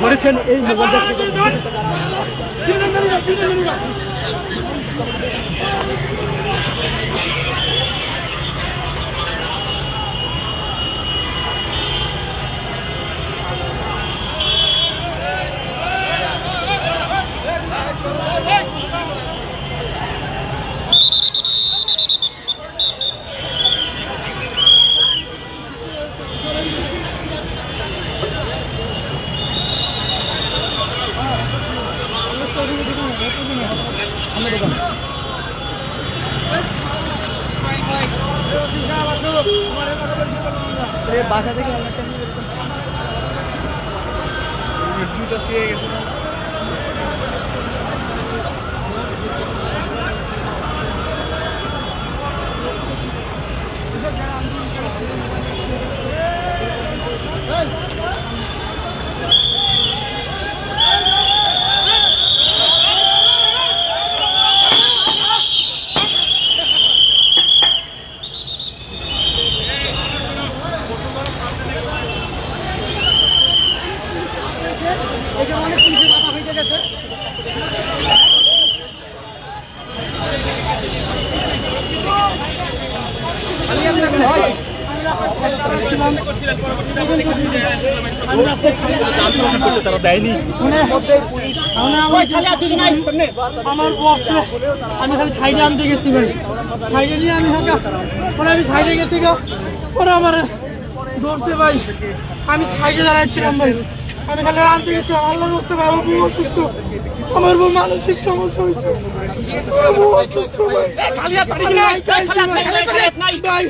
ধরেছেন এই মোবাইলটা বাসা থেকে অনেকটা তারা দেয়নি আমার আমি খালি সাইডে আনতে গেছি ভাই সাইডে নিয়ে আমি পরে আমি সাইডে গেছি গো পরে আমার ধরছে ভাই আমি সাইডে দাঁড়াচ্ছিলাম ভাই আমি খালি আনতে গেছি আল্লাহ বুঝতে পারব বউ অসুস্থ আমার বউ মানসিক সমস্যা হয়েছে বউ অসুস্থ ভাই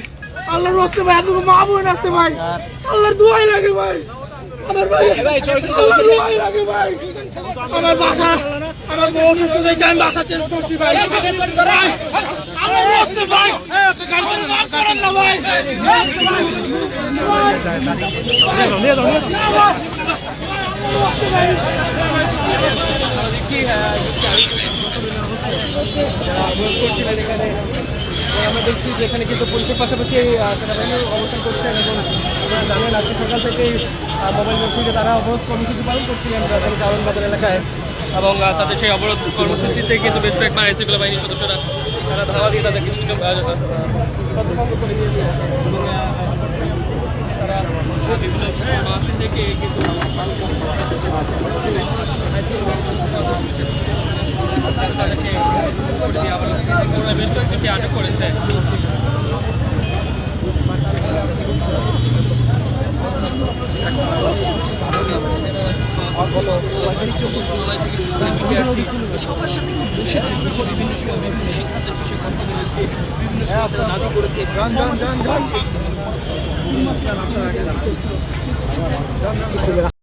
আল্লাহর রস্তে ভাই এত মা বোন আছে ভাই। আল্লাহর দোয়াই লাগে ভাই। আমার ভাই আল্লাহর দোয়াই লাগে ভাই। আমার বাসা আমার বউ অসুস্থ দেখে আমি বাসা চেঞ্জ করছি ভাই। আমার রস্তে ভাই। করেন না ভাই আমরা দেখছি যে এখানে কিন্তু পুলিশের পাশাপাশি আহ, সেনাবাহিনীও অবস্থান করছেন এবং আপনারা জানেন আজকে সকাল আহ, মোবাইল থেকে তারা অবরোধ কর্মসূচি পালন করছিলেন রাজধানী কারণ এলাকায় এবং তাদের সেই অবরোধ কর্মসূচিতে কিন্তু বেশ কয়েকবার আইনশৃঙ্খলা বাহিনীর সদস্যরা তারা ধাওয়া দিয়ে আহ, ছত্রভঙ্গ করে দিয়েছে। তারা থেকে কিন্তু তাদেরকে বেশ কয়েকজনকে আটক করেছে সবার সাথে বিভিন্ন